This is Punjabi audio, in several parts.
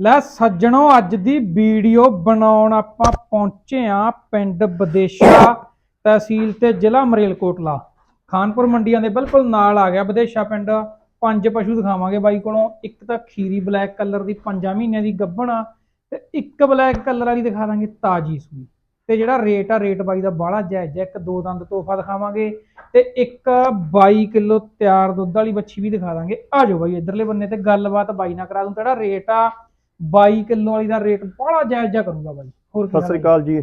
ਲੈ ਸੱਜਣੋ, ਅੱਜ ਦੀ ਵੀਡੀਓ ਬਣਾਉਣ ਆਪਾਂ ਪਹੁੰਚੇ ਆ ਪਿੰਡ ਵਿਦੇਸ਼ਾ ਤਹਿਸੀਲ ਤੇ ਜ਼ਿਲ੍ਹਾ ਮਰੇਲਕੋਟਲਾ। ਖਾਨਪੁਰ ਮੰਡੀਆਂ ਦੇ ਬਿਲਕੁਲ ਨਾਲ ਆ ਗਿਆ ਵਿਦੇਸ਼ਾ ਪਿੰਡ। ਪੰਜ ਪਸ਼ੂ ਦਿਖਾਵਾਂਗੇ ਬਾਈ ਕੋਲੋਂ। ਇੱਕ ਤਾਂ ਖੀਰੀ ਬਲੈਕ ਕਲਰ ਦੀ 5 ਮਹੀਨਿਆਂ ਦੀ ਗੱਭਣ ਆ ਤੇ ਇੱਕ ਬਲੈਕ ਕਲਰ ਵਾਲੀ ਦਿਖਾ ਦਾਂਗੇ ਤਾਜੀ ਸੂਈ। ਤੇ ਜਿਹੜਾ ਰੇਟ ਆ, ਰੇਟ ਬਾਈ ਦਾ ਬਾਹਲਾ ਜਾਇਜ਼ ਹੈ ਇੱਕ ਦੋ ਦੰਦ ਤੋਹਫਾ ਦਿਖਾਵਾਂਗੇ ਤੇ ਇੱਕ 22 ਕਿਲੋ ਤਿਆਰ ਦੁੱਧ ਵਾਲੀ ਬੱਚੀ ਵੀ ਦਿਖਾ ਦਾਂਗੇ। ਆ ਜਾਓ ਬਾਈ, ਇਧਰਲੇ ਬੰਨੇ ਤੇ ਗੱਲਬਾਤ ਬਾਈ ਨਾਲ ਕਰਾ ਦੂੰ। ਤੇ ਰੇਟ ਆ 22 ਕਿਲੋ ਵਾਲੀ ਦਾ ਰੇਟ ਬੜਾ ਜਾਇਜ਼ ਜਾ ਕਰੂਗਾ ਬਾਈ। ਹੋਰ ਕੀ ਸਤਿ ਸ੍ਰੀ ਅਕਾਲ ਜੀ।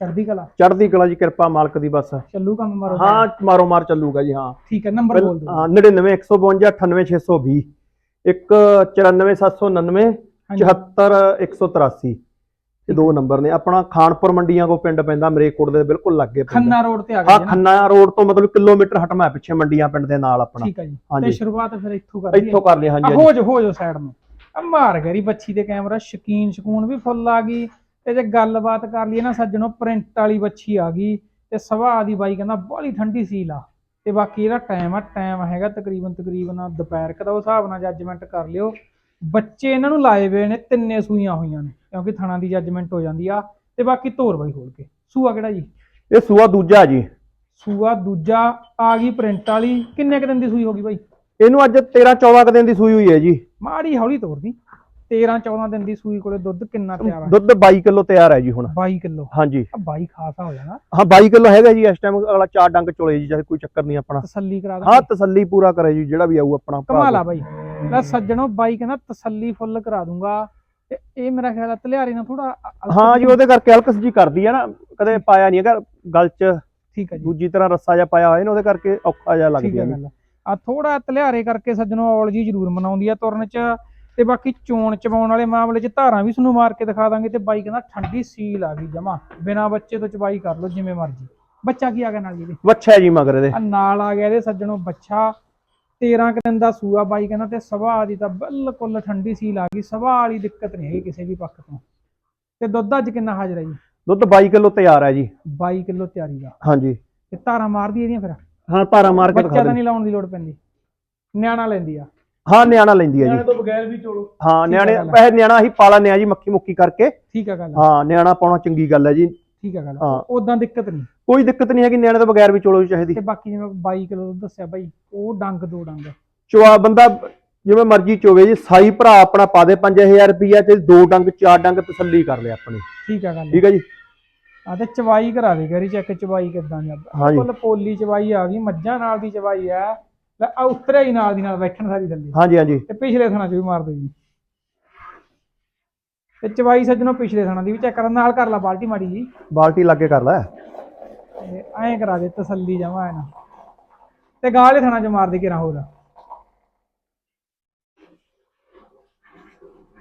ਚੜਦੀ ਕਲਾ। ਚੜ੍ਹਦੀ ਕਲਾ ਜੀ ਕਿਰਪਾ ਮਾਲਕ ਦੀ ਬਸ। ਚੱਲੂ ਕੰਮ ਮਾਰੋ ਹਾਂ ਮਾਰੋ ਮਾਰ ਚੱਲੂਗਾ ਜੀ ਹਾਂ। ਠੀਕ ਹੈ ਨੰਬਰ ਬੋਲ ਦਿਓ। ਹਾਂ 99 152 98620 ਇੱਕ 94799 ਹਾਂਜੀ। 74 183 ਇਹ ਦੋ ਨੰਬਰ ਨੇ। ਆਪਣਾ ਖਾਨਪੁਰ ਮੰਡੀਆਂ ਕੋ ਪਿੰਡ ਪੈਂਦਾ ਮਰੇਕੋਟ ਦੇ ਬਿਲਕੁਲ ਲੱਗੇ ਖੰਨਾ ਰੋਡ ਤੇ ਆ ਹਾਂ ਗਏ ਨਾ। ਖੰਨਾ ਰੋਡ ਤੋਂ ਮਤਲਬ ਕਿਲੋਮੀਟਰ ਹਟਮਾ ਪਿੱਛੇ ਮੰਡੀਆਂ ਪਿੰਡ ਦੇ ਨਾਲ ਆਪਣਾ। ਠੀਕ ਹੈ ਜੀ। ਤੇ ਸ਼ੁਰੂਆਤ ਫਿਰ ਇੱਥੋਂ ਕਰੀਏ ਇੱਥੋਂ ਕਰ ਲਿਆ ਆ ਹਾਂਜੀ। ਹੋ ਜੋ ਹੋ ਜੋ ਸਾਈਡ ਨੂੰ। ਆ ਮਾਰ ਗਰੀ ਬੱਚੀ ਦੇ ਕੈਮਰਾ ਸ਼ਕੀਨ ਸ਼ਕੂਨ ਵੀ ਫੁੱਲ ਆ ਗਈ ਤੇ ਜੇ ਗੱਲਬਾਤ ਕਰ ਲਈਏ ਨਾ ਸੱਜਣੋ ਪ੍ਰਿੰਟ ਵਾਲੀ ਬੱਚੀ ਆ ਗਈ ਤੇ ਸੁਭਾਅ ਦੀ ਬਾਈ ਕਹਿੰਦਾ ਬੜੀ ਠੰਡੀ ਸੀਲ ਆ ਤੇ ਬਾਕੀ ਇਹਦਾ ਟਾਈਮ ਆ ਟਾਈਮ ਹੈਗਾ ਤਕਰੀਬਨ ਤਕਰੀਬਨ ਦੁਪਹਿਰ ਕੁ ਦਾ ਉਹ ਹਿਸਾਬ ਨਾਲ ਜੱਜਮੈਂਟ ਕਰ ਲਿਓ। ਬੱਚੇ ਇਹਨਾਂ ਨੂੰ ਲਾਏ ਹੋਏ ਨੇ ਤਿੰਨੇ ਸੂਈਆਂ ਹੋਈਆਂ ਨੇ ਕਿਉਂਕਿ ਥਣਾ ਦੀ ਜੱਜਮੈਂਟ ਹੋ ਜਾਂਦੀ ਆ ਤੇ ਬਾਕੀ ਧੋਰ ਬਾਈ ਖੋਲ ਕੇ। ਸੂਆ ਕਿਹੜਾ ਜੀ? ਇਹ ਸੂਆ ਦੂਜਾ ਜੀ। ਸੂਆ ਦੂਜਾ ਆ ਗਈ ਪ੍ਰਿੰਟ ਵਾਲੀ। ਕਿੰਨੇ ਕੁ ਦਿਨ ਦੀ ਸੂਈ ਹੋ ਗਈ ਬਾਈ? ਇਹਨੂੰ ਅੱਜ 13 14 ਕੁ ਦਿਨ ਦੀ ਸੂਈ ਹੋਈ ਹੈ ਜੀ। ਮਾੜੀ ਹੌਲੀ ਤੋਰਦੀ 13 14 ਦਿਨ ਦੀ ਸੂਈ ਕੋਲੇ ਦੁੱਧ ਕਿੰਨਾ ਤਿਆਰ ਆ? ਦੁੱਧ 22 ਕਿਲੋ ਤਿਆਰ ਹੈ ਜੀ ਹੁਣ। 22 ਕਿਲੋ। ਹਾਂਜੀ। ਆ 22 ਖਾਸਾ ਹੋ ਜਾਣਾ। ਹਾਂ 22 ਕਿਲੋ ਹੈਗਾ ਜੀ ਇਸ ਟਾਈਮ ਅਗਲਾ ਚਾਰ ਡੰਗ ਚੋਲੇ ਜੀ ਚਾਹੇ ਕੋਈ ਚੱਕਰ ਨਹੀਂ ਆਪਣਾ। ਤਸੱਲੀ ਕਰਾ ਹਾਂ ਦਾਂਗੇ ਤਸੱਲੀ ਪੂਰਾ ਕਰੇ ਜੀ ਜਿਹੜਾ ਵੀ ਆਊ ਆਪਣਾ ਕਮਾਲ ਆ ਬਾਈ। ਲੈ ਸੱਜਣੋ ਬਾਈ ਕਹਿੰਦਾ ਤਸੱਲੀ ਫੁੱਲ ਕਰਾ ਦੂੰਗਾ। ਤੇ ਇਹ ਮੇਰਾ ਖਿਆਲ ਆ ਤਲਿਆਰੀ ਨਾਲ ਥੋੜਾ ਹਾਂ ਜੀ ਉਹਦੇ ਕਰਕੇ ਅਲਕਸ ਜੀ ਕਰਦੀ ਹੈ ਨਾ ਕਦੇ ਪਾਇਆ ਨਹੀਂ ਹੈਗਾ ਗਲ 'ਚ। ਠੀਕ ਹੈ ਜੀ। ਦੂਜੀ ਤਰ੍ਹਾਂ ਰੱਸਾ ਜਿਹਾ ਪਾਇਆ ਹੋਇਆ ਨਾ ਉਹਦੇ ਕਰਕੇ ਔਖਾ ਜਿਹਾ ਲੱਗਦੀ ਹੈ ਹੈ ਆ ਥੋੜਾ ਤਲਿਆਰੇ ਕਰਕੇ ਸੱਜਣੋ ਔਲ ਜੀ ਜ਼ਰੂਰ ਮਨਾਉਂਦੀ ਆ ਤੁਰਨ ਚ। ਤੇ ਬਾਕੀ ਚੋਣ ਚਵਾਉਣ ਵਾਲੇ ਮਾਮਲੇ ਚ ਧਾਰਾਂ ਵੀ ਤੁਹਾਨੂੰ ਮਾਰ ਕੇ ਦਿਖਾ ਦਾਂਗੇ ਤੇ ਬਾਈ ਕਹਿੰਦਾ ਠੰਡੀ ਸੀਲ ਆ ਗਈ ਜਮਾ। ਬਿਨਾ ਬੱਚੇ ਤੋਂ ਚਵਾਈ ਕਰ ਲਓ ਜਿਵੇਂ ਮਰਜ਼ੀ। ਬੱਚਾ ਕੀ ਆ ਗਿਆ ਨਾਲ ਜੀ ਇਹਦੇ? ਵੱਛਾ ਜੀ ਮਗਰ ਇਹਦੇ। ਆ ਨਾਲ ਆ ਗਿਆ ਇਹਦੇ ਸੱਜਣੋਂ ਬੱਚਾ। 13 ਕੁ ਦਿਨ ਦਾ ਸੂਆ ਬਾਈ ਕਹਿੰਦਾ ਤੇ ਸੁਭਾਅ ਦੀ ਤਾਂ ਬਿਲਕੁਲ ਠੰਡੀ ਸੀਲ ਆ ਗਈ। ਸੁਭਾਅ ਵਾਲੀ ਦਿੱਕਤ ਨਹੀਂ ਹੈਗੀ ਕਿਸੇ ਵੀ ਪੱਖ ਤੋਂ। ਤੇ ਦੁੱਧ ਅੱਜ ਕਿੰਨਾ ਹਾਜ਼ਰ ਹੈ ਜੀ? ਦੁੱਧ 22 ਕਿਲੋ ਤਿਆਰ ਹੈ ਜੀ। 22 ਕਿਲੋ ਤਿਆਰੀ ਦਾ। ਹਾਂਜੀ। ਤੇ ਧਾਰਾਂ ਮਾਰਦੀ ਇਹਦੀਆਂ ਫਿਰ? ਹਾਂ ਧਾਰਾ ਮਾਰ ਕੇ ਬੱਚਾ ਤਾਂ ਦੇ। ਨਹੀਂ ਲਾਉਣ ਦੀ ਲੋੜ ਪੈਂਦੀ। ਨਿਆਣਾ ਲੈਂਦੀ ਆ। ਹਾਂ ਨਿਆਣਾ ਲੈਂਦੀ ਹੈ ਜੀ। ਤੋਂ ਬਗੈਰ ਵੀ ਚੋਲੋ। ਹਾਂ ਨਿਆਣੇ ਗੱਲ ਹੈ। ਇਹ ਨਿਆਣਾ ਹੀ ਪਾਲਾ ਨਿਆ ਜੀ ਮੱਖੀ ਮੁੱਕੀ ਕਰਕੇ। ਠੀਕ ਆ ਗੱਲ ਹਾਂ ਨਿਆਣਾ ਪਾਉਣਾ ਚੰਗੀ ਗੱਲ ਹੈ ਜੀ। ਠੀਕ ਆ ਗੱਲ ਹਾਂ। ਉਦਾਂ ਦਿੱਕਤ ਨਹੀਂ। ਕੋਈ ਦਿੱਕਤ ਨਹੀਂ ਹੈਗੀ ਨਿਆਣੇ ਤੋਂ ਬਗੈਰ ਵੀ ਚੋਲੋ ਚਾਹੀਦੀ ਤੇ ਬਾਕੀ ਜਿਵੇਂ 22 ਕਿਲੋ ਦੁੱਧ ਦੱਸਿਆ ਬਾਈ ਉਹ ਡੰਗ ਦੋ ਡੰਗ। ਚਵਾ ਬੰਦਾ ਜਿਵੇਂ ਮਰਜ਼ੀ ਚੋਵੇ ਜੀ ਸਾਈ ਭਰਾ ਆਪਣਾ ਪਾ ਦੇ 5000 ਰੁਪਈਆ ਤੇ ਦੋ ਡੰਗ ਚਾਰ ਡੰਗ ਤਸੱਲੀ ਕਰ ਲਿਆ ਆਪਣੀ। ਠੀਕ ਆ ਗੱਲ ਠੀਕ ਹੈ ਜੀ? ਆ ਤੇ ਚਵਾਈ ਕਰਾ ਦੇ ਗਰੀ ਚੈੱਕ ਚਵਾਈ ਕਿਦਾਂ ਦੀ ਆ। ਹਾਂਜੀ। ਬਿਲਕੁਲ ਪੋਲੀ ਚਵਾਈ ਆ ਗਈ ਮੱਝਾਂ ਨਾਲ ਦੀ ਚਵਾਈ ਆ। ਲੈ ਆ ਉਤਰਿਆ ਹੀ ਨਾਲ ਦੀ ਨਾਲ ਬੈਠਣ ਸਾਰੀ ਥੱਲੇ। ਹਾਂਜੀ ਹਾਂਜੀ। ਤੇ ਪਿਛਲੇ ਥਣਾ ਚ ਵੀ ਮਾਰ ਦਿਓ ਜੀ ਤੇ ਚਵਾਈ ਸੱਜਣੋ ਪਿਛਲੇ ਥਣਾ ਦੀ ਵੀ ਚੈੱਕ ਕਰਨ ਨਾਲ ਕਰ ਲਾ ਬਾਲਟੀ ਮਾੜੀ ਜੀ। ਬਾਲਟੀ ਲਾਗੇ ਕਰ ਲੈ। ਤੇ ਐਂ ਕਰਾ ਦੇ ਤਸੱਲੀ ਜਮਾ ਨਾ। ਤੇ ਗਾਲੇ ਥਣਾ ਚ ਮਾਰ ਦੇ ਕਿਰਾ ਹੋਰ।